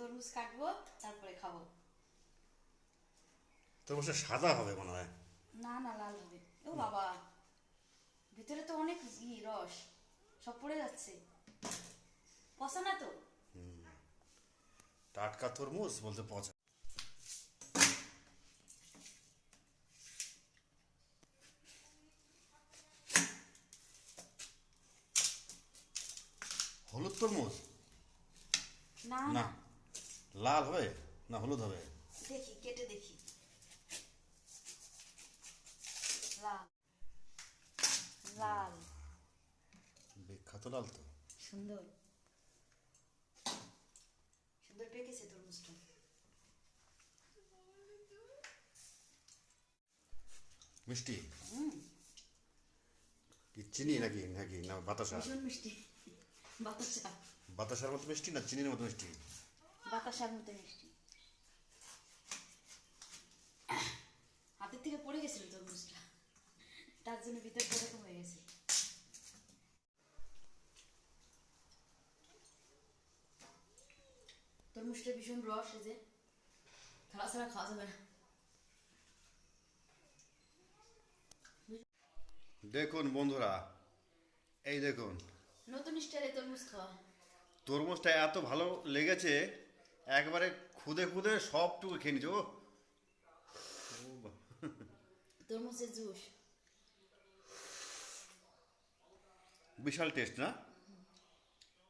তরমুজ কাটবো তারপরে খাব। তরমুজটা সাদা হবে মনে হয়। না না লাল হবে। ও বাবা ভিতরে তো অনেক ই রস সব পড়ে যাচ্ছে। পচা না তো? টাটকা তরমুজ বলতে পচা। হলুদ তরমুজ? না না। না। লাল হবে না হলুদ হবে? দেখি কেটে দেখি। লাল লাল। বিখ্যাত লাল তো। সুন্দর। সুন্দর পেকেছে তরমুজটা। মিষ্টি? কি চিনি নাকি? নাকি না বাতাসা? মিষ্টি। বাতাসা। বাতাসার মতো মিষ্টি না চিনির মতো মিষ্টি? বাতাসার মতো মিষ্টি। হাতের থেকে পড়ে গেছিল তরমুজটা। তার জন্য ভিতরটা এরকম হয়ে গেছে। তরমুজটা ভীষণ রস এই যে। খাওয়া ছাড়া খাওয়া যাবে না। দেখুন বন্ধুরা এই দেখুন। নতুন স্টাইলে তরমুজ খাওয়া। তরমুজটা এত ভালো লেগেছে একবারে খুদে খুদে সবটুকু খেয়ে নিচ্ছে তরমুজের জুস। বিশাল টেস্ট না?